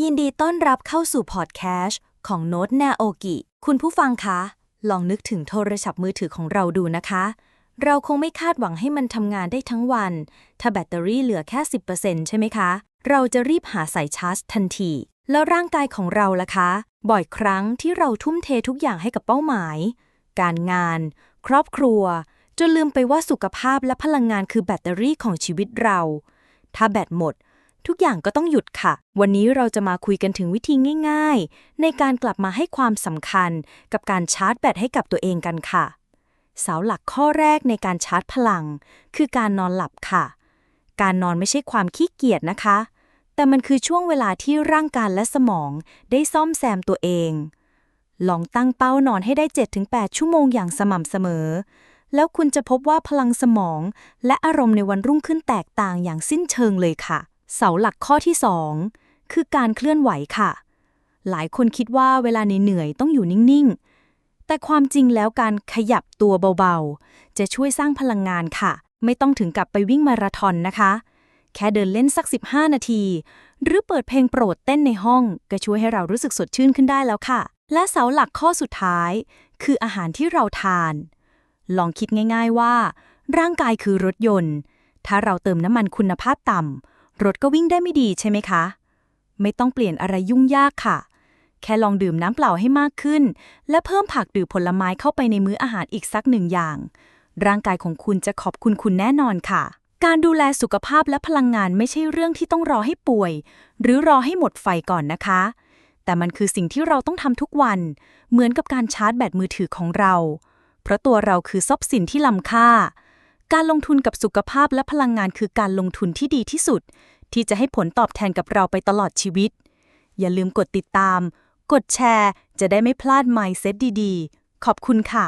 ยินดีต้อนรับเข้าสู่พอดแคสต์ของโน้ตนาโอกิ คุณผู้ฟังคะ ลองนึกถึงโทรศัพท์มือถือของเราดูนะคะ เราคงไม่คาดหวังให้มันทำงานได้ทั้งวัน ถ้าแบตเตอรี่เหลือแค่ 10%ใช่ไหมคะ เราจะรีบหาสายชาร์จทันที แล้วร่างกายของเราล่ะคะ บ่อยครั้งที่เราทุ่มเททุกอย่างให้กับเป้าหมาย การงาน ครอบครัว จนลืมไปว่าสุขภาพและพลังงานคือแบตเตอรี่ของชีวิตเรา ถ้าแบตหมด ทุกอย่างก็ต้องหยุดค่ะ วันนี้เราจะมาคุยกันถึงวิธีง่ายๆ ในการกลับมาให้ความสำคัญกับการชาร์จแบตให้กับตัวเองกันค่ะ เสาหลักข้อแรกในการชาร์จพลัง คือการนอนหลับค่ะ การนอนไม่ใช่ความขี้เกียจนะคะ แต่มันคือช่วงเวลาที่ร่างกายและสมองได้ซ่อมแซมตัวเอง ลองตั้งเป้านอนให้ได้ 7-8 ชั่วโมงอย่างสม่ำเสมอแล้วคุณจะพบว่าพลังสมอง และอารมณ์ในวันรุ่งขึ้นแตกต่างอย่างสิ้นเชิงเลยค่ะ เสาหลักข้อที่ 2 คือการเคลื่อนไหวค่ะ หลายคนคิดว่าเวลาเหนื่อยๆต้องอยู่นิ่ง ๆ แต่ความจริงแล้วการขยับตัวเบา ๆ จะช่วยสร้างพลังงานค่ะ ไม่ต้องถึงกับไปวิ่งมาราธอนนะคะ แค่เดินเล่นสัก 15 นาที หรือเปิดเพลงโปรดเต้นในห้อง ก็ช่วยให้เรารู้สึกสดชื่นขึ้นได้แล้วค่ะ และเสาหลักข้อสุดท้าย คืออาหารที่เราทาน ลองคิดง่าย ๆว่า ร่างกายคือรถยนต์ ถ้าเราเติมน้ำมันคุณภาพต่ำ รถก็วิ่งได้ไม่ดีใช่ไหมคะ ไม่ต้องเปลี่ยนอะไรยุ่งยากค่ะ แค่ลองดื่มน้ำเปล่าให้มากขึ้น และเพิ่มผักหรือผลไม้เข้าไปในมื้ออาหารอีกสักหนึ่งอย่าง ร่างกายของคุณจะขอบคุณคุณแน่นอนค่ะ การดูแลสุขภาพและพลังงานไม่ใช่เรื่องที่ต้องรอให้ป่วย หรือรอให้หมดไฟก่อนนะคะ แต่มันคือสิ่งที่เราต้องทำทุกวัน เหมือนกับการชาร์จแบตมือถือของเรา เพราะตัวเราคือทรัพย์สินที่ล้ำค่า การลงทุนกับสุขภาพและพลังงานคือการลงทุนที่ดีที่สุด ที่จะให้ผลตอบแทนกับเราไปตลอดชีวิต อย่าลืมกดติดตาม กดแชร์ จะได้ไม่พลาด Mindset ดีๆ ขอบคุณค่ะ